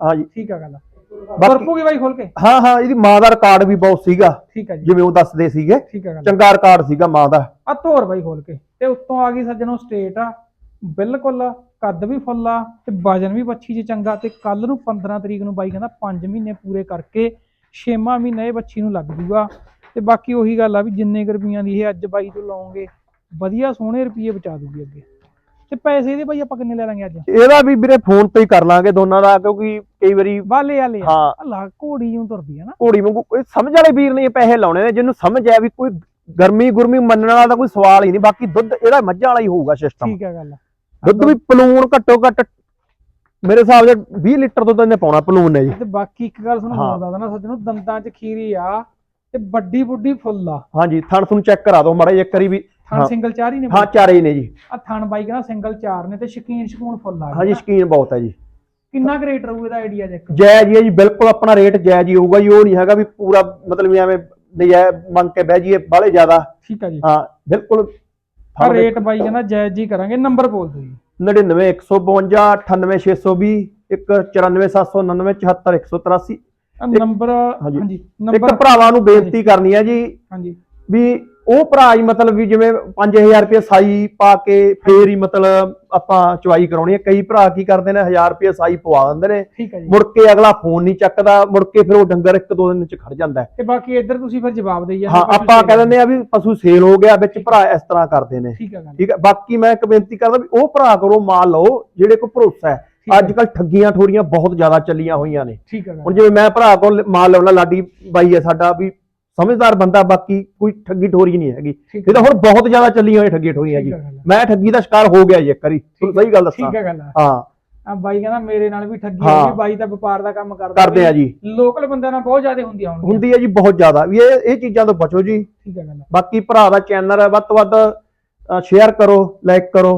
ਹਾਂ ਜੀ। ਠੀਕ ਆ ਗੱਲ। ਬਾਕੀ- ਵਰਪੂਗੀ ਬਾਈ ਖੋਲ ਕੇ? ਹਾਂ ਹਾਂ ਇਹਦੀ ਮਾਂ ਦਾ ਰਿਕਾਰਡ ਵੀ ਬਹੁਤ ਸੀਗਾ। ਠੀਕ ਆ ਜੀ। ਜਿਵੇਂ ਉਹ ਦੱਸਦੇ ਸੀਗੇ। ਠੀਕ ਆ ਗੱਲ। ਚੰਗਾ ਰਿਕਾਰਡ ਸੀਗਾ ਮਾਂ ਦਾ। ਆ ਧੋਰ ਬਾਈ ਖੋਲ ਕੇ। ਤੇ ਉੱਤੋਂ ਆ ਗਈ ਸੱਜਣੋਂ ਸਟੇਟ ਆ। ਬਿਲਕੁਲ ਕੱਦ ਵੀ ਫੁੱਲ ਆ ਤੇ ਵਜਨ ਵੀ ਬੱਚੀ 'ਚ ਚੰਗਾ ਤੇ ਕੱਲ ਨੂੰ 15 ਤਰੀਕ ਨੂੰ ਬਾਈ ਕਹਿੰਦਾ 5 ਮਹੀਨੇ ਪੂਰੇ ਕਰਕੇ 6ਵਾਂ ਮਹੀਨਾ ਇਹ ਬੱਚੀ ਨੂੰ ਲੱਗ ਜੂਗਾ। ਤੇ ਬਾਕੀ ਉਹੀ ਗੱਲ ਆ ਵੀ ਜਿੰਨੇ ਰੁਪਈਆਂ ਦੀ ਇਹ ਅੱਜ ਬਾਈ ਤੋਂ ਲਓਗੇ ਵਧੀਆ ਸੋਹਣੇ ਰੁਪਏ ਬਚਾ ਦੂਗੀ ਅੱਗੇ। ਤੇ ਪੈਸੇ ਇਹਦੇ ਬਾਈ ਆਪਾਂ ਕਿੰਨੇ ਲੈ ਲਾਂਗੇ ਅੱਜ? ਇਹਦਾ ਵੀ ਵੀਰੇ ਫੋਨ ਤੇ ਹੀ ਕਰ ਲਾਂਗੇ ਦੋਨਾਂ ਦਾ ਕਿਉਂਕਿ ਕਈ ਵਾਰੀ ਵਾਲੇ ਵਾਲੇ ਆ। ਹਾਂ। ਅੱਲਾ ਘੋੜੀ ਨੂੰ ਤੁਰਦੀ ਆ ਨਾ। ਘੋੜੀ ਵਾਂਗੂ ਸਮਝ ਵਾਲੇ ਵੀਰ ਨੇ ਇਹ ਪੈਸੇ ਲਾਉਣੇ ਨੇ ਜਿਹਨੂੰ ਸਮਝ ਆਇਆ ਵੀ ਕੋਈ ਗਰਮੀ ਗੁਰਮੀ ਮੰਨਣ ਵਾਲਾ ਤਾਂ ਕੋਈ ਸਵਾਲ ਹੀ ਨਹੀਂ ਬਾਕੀ ਦੁੱਧ ਇਹਦਾ ਮੱਝਾਂ ਵਾਲਾ ਹੀ ਹੋਊਗਾ ਸਿਸਟਮ ਠੀਕ ਆ ਗੱਲ। ਦੁੱਧ ਵੀ ਪਲੂਣ ਘੱਟੋ ਘੱਟ ਮੇਰੇ ਹਿਸਾਬ ਨਾਲ 20 ਲੀਟਰ ਦੁੱਧ ਇਹਨੇ ਪਾਉਣਾ ਪਲੂਣ ਨੇ ਜੀ। ਤੇ ਬਾਕੀ ਇੱਕ ਗੱਲ ਤੁਹਾਨੂੰ ਹਾਂ। ਹੋਰ ਦੱਸਦਾ ਨਾ ਸੱਜਣੋ ਦੰਦਾਂ 'ਚ ਖੀਰੀ ਆ ਤੇ ਵੱਡੀ ਬੁੱਢੀ ਫੁੱਲ ਆ। ਹਾਂਜੀ ਥਣ ਤੁਹਾਨੂੰ ਚੈੱਕ ਕਰਾ ਦਿਓ ਮਾੜਾ ਜਿਹਾ ਇੱਕ ਵਾਰੀ ਵੀ ਥਣ ਹਾਂ। ਸਿੰਗਲ ਚਾਰ ਹੀ ਨੇ ਹਾਂ ਚਾਰੇ ਹੀ ਨੇ ਜੀ। ਆ ਥਣ ਬਾਈ ਕਹਿੰਦਾ ਸਿੰਗਲ ਚਾਰ ਨੇ ਤੇ ਸ਼ਕੀਨ ਸ਼ਕੂਨ ਫੁੱਲ ਆ ਹਾਂਜੀ ਸ਼ਕੀਨ ਬਹੁਤ ਹੈ ਜੀ। ਕਿੰਨਾ ਕੁ ਰੇਟ ਰਹੂ ਇਹਦਾ ਆਈਡੀਆ ਦੇ ਜਾਇਜ਼ ਹੀ ਹੈ ਜੀ ਬਿਲਕੁਲ ਆਪਣਾ ਰੇਟ ਜਾਇਜ਼ ਹੀ ਹੋਊਗਾ ਜੀ ਉਹ ਨਹੀਂ ਹੈਗਾ ਵੀ ਪੂਰਾ ਮਤਲਬ ਐਵੇਂ ਨਜਾਇਜ਼ ਮੰਗ ਕੇ ਬਹਿ ਜਾਈਏ ਬਾਹਲੇ ਜ਼ਿਆਦਾ। ਠੀਕ ਆ ਜੀ। ਹਾਂ ਬਿਲਕੁਲ ਆ ਰੇਟ ਬਾਈ ਕਹਿੰਦਾ ਜਾਇਜ਼ ਜੀ ਕਰਾਂਗੇ ਨੰਬਰ ਬੋਲ ਦਿਓ ਜੀ। 99 152 98620 194 799 ਆ ਨੰਬਰ ਹਾਂਜੀ। ਇੱਕ ਭਰਾਵਾਂ ਨੂੰ ਬੇਨਤੀ ਕਰਨੀ ਹੈ ਜੀ ਹਾਂਜੀ। ਵੀ ਉਹ ਭਰਾ ਹੀ ਮਤਲਬ ਵੀ ਜਿਵੇਂ 5000 ਰੁਪਏ ਸਾਈ ਪਾ ਕੇ ਫੇਰ ਹੀ ਮਤਲਬ ਆਪਾਂ ਚੁਆਈ ਕਰਾਉਣੀ ਹੈ। ਕਈ ਭਰਾ ਕੀ ਕਰਦੇ ਨੇ 1000 ਰੁਪਏ ਸਾਈ ਪਵਾ ਦਿੰਦੇ ਨੇ। ਮੁੜ ਕੇ ਅਗਲਾ ਫੋਨ ਨਹੀਂ ਚੱਕਦਾ ਮੁੜ ਕੇ ਫਿਰ ਉਹ ਡੰਗਰ ਇੱਕ ਦੋ ਦਿਨ ਚ ਖੜ ਜਾਂਦਾ ਤੇ ਬਾਕੀ ਇੱਧਰ ਤੁਸੀਂ ਫਿਰ ਜਵਾਬ ਦੇਈ ਜਾਂਦੇ ਹਾਂ ਆਪਾਂ ਕਹਿ ਦਿੰਦੇ ਆ ਵੀ ਪਸ਼ੂ ਸੇਲ ਹੋ ਗਿਆ ਵਿੱਚ ਭਰਾ ਇਸ ਤਰ੍ਹਾਂ ਕਰਦੇ ਨੇ। ਠੀਕ ਹੈ ਬਾਕੀ ਮੈਂ ਇੱਕ ਬੇਨਤੀ ਕਰਦਾ ਵੀ ਉਹ ਭਰਾ ਕਰੋ ਮਾਲ ਲਓ ਜਿਹੜੇ ਕੋ ਭਰੋਸਾ ਹੈ। ਅੱਜ ਕੱਲ ਠੱਗੀਆਂ ਠੋਰੀਆਂ ਬਹੁਤ ਜ਼ਿਆਦਾ ਚੱਲੀਆਂ ਹੋਈਆਂ ਨੇ। ਹੁਣ ਜਿਵੇਂ ਮੈਂ ਭਰਾ ਕੋਲ ਮਾਲ ਲਾਉਣਾ ਲਾਡੀ ਬਾਈ ਹੈ ਸਾਡਾ ਵੀ ਸਮਝਦਾਰ ਬੰਦਾ ਬਾਕੀ ਕੋਈ ਠੱਗੀ ਠੋਰੀ ਨਹੀਂ ਹੈਗੀ। ਇਹ ਤਾਂ ਹੁਣ ਬਹੁਤ ਜ਼ਿਆਦਾ ਚੱਲੀਆਂ ਹੋਈਆਂ ਠੱਗੀ ਠੋਰੀਆਂ ਜੀ ਆ। ਮੈਂ ਠੱਗੀ ਦਾ ਸ਼ਿਕਾਰ ਹੋ ਗਿਆ ਜੀ ਇੱਕ ਵਾਰੀ। ਤੁਹਾਨੂੰ ਸਹੀ ਗੱਲ ਦੱਸਾਂ। ਠੀਕ ਆ ਗੱਲ ਹਾਂ। ਆ ਬਾਈ ਕਹਿੰਦਾ ਮੇਰੇ ਨਾਲ ਵੀ ਠੱਗੀ ਹਾਂ। ਹੋ ਗਈ ਬਾਈ ਦਾ ਵਪਾਰ ਦਾ ਕੰਮ ਕਰਦਾ ਕਰਦੇ ਆ ਜੀ। ਲੋਕਲ ਬੰਦਿਆਂ ਨਾਲ ਬਹੁਤ ਜ਼ਿਆਦਾ ਹੁੰਦੀਆਂ ਹੋਣਗੀਆਂ। ਹੁੰਦੀ ਹੈ ਜੀ ਬਹੁਤ ਜ਼ਿਆਦਾ। ਵੀ ਇਹ ਇਹ ਚੀਜ਼ਾਂ ਤੋਂ ਬਚੋ ਜੀ। ਠੀਕ ਆ ਗੱਲ ਬਾਕੀ ਭਰਾ ਦਾ ਚੈਨਲ ਹੈ ਵੱਧ ਤੋਂ ਵੱਧ ਸ਼ੇਅਰ ਕਰੋ ਲਾਈਕ ਕਰੋ।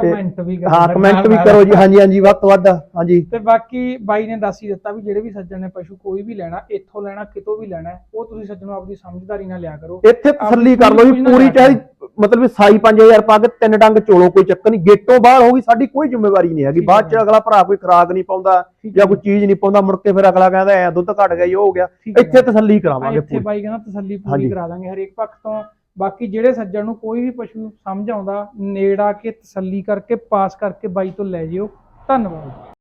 ਕਮੈਂਟ ਵੀ ਕਰੋ ਹਾਂ ਕਮੈਂਟ ਵੀ। ਕਰੋ ਜੀ ਹਾਂਜੀ ਹਾਂਜੀ ਵੱਧ ਤੋਂ ਵੱਧ ਹਾਂਜੀ ਤੇ ਬਾਕੀ ਬਾਈ ਨੇ ਦੱਸ ਹੀ ਦਿੱਤਾ ਵੀ ਜਿਹੜੇ ਵੀ ਸੱਜਣ ਨੇ ਪਸ਼ੂ ਕੋਈ ਵੀ ਲੈਣਾ ਇੱਥੋਂ ਲੈਣਾ ਕਿਤੋਂ ਵੀ ਲੈਣਾ ਹੈ, ਉਹ ਤੁਸੀਂ ਸੱਜਣੋਂ ਆਪਦੀ ਸਮਝਦਾਰੀ ਨਾਲ ਲਿਆ ਕਰੋ ਇੱਥੇ ਤਸੱਲੀ ਕਰ ਲਓ ਜੀ ਪੂਰੀ ਚਾਹੇ ਮਤਲਬ ਵੀ ਸਾਈ 5000 ਪਾ ਕੇ ਤਿੰਨ ਡੰਗ ਚੋਲੋ ਕੋਈ ਚੱਕਰ ਨਹੀਂ ਗੇਟੋਂ ਬਾਹਰ ਹੋਗੀ ਸਾਡੀ ਕੋਈ ਜ਼ਿੰਮੇਵਾਰੀ ਨਹੀਂ ਹੈਗੀ ਬਾਅਦ ਚ ਹੈ। ਅਗਲਾ ਭਰਾ ਕੋਈ ਖਰਾਕ ਨਹੀਂ ਪਾਉਂਦਾ ਜਾਂ ਹੈ। ਕੋਈ ਚੀਜ਼ ਨਹੀਂ ਪਾਉਂਦਾ ਮੁੜ ਕੇ ਫਿਰ ਅਗਲਾ ਕਹਿੰਦਾ ਐ ਦੁੱਧ ਘਟ ਗਿਆ ਉਹ ਹੋ ਗਿਆ ਹੈ। ਇੱਥੇ ਤਸੱਲੀ ਹਾਂ, ਕਰਾਵਾਂਗੇ ਇੱਥੇ ਬਾਈ ਕਹਿੰਦਾ ਤਸੱਲੀ ਪੂਰੀ। ਕਰਾ ਦਾਂਗੇ ਹਰੇਕ ਪੱਖ ਤੋਂ ਬਾਕੀ ਜਿਹੜੇ ਸੱਜਣ ਨੂੰ ਕੋਈ ਵੀ ਪਸ਼ੂ ਸਮਝ ਆਉਂਦਾ, ਨੇੜ ਆ ਕੇ ਤਸੱਲੀ ਕਰਕੇ, ਪਾਸ ਕਰਕੇ ਬਾਈ ਤੋਂ ਲੈ ਜਿਓ। ਧੰਨਵਾਦ।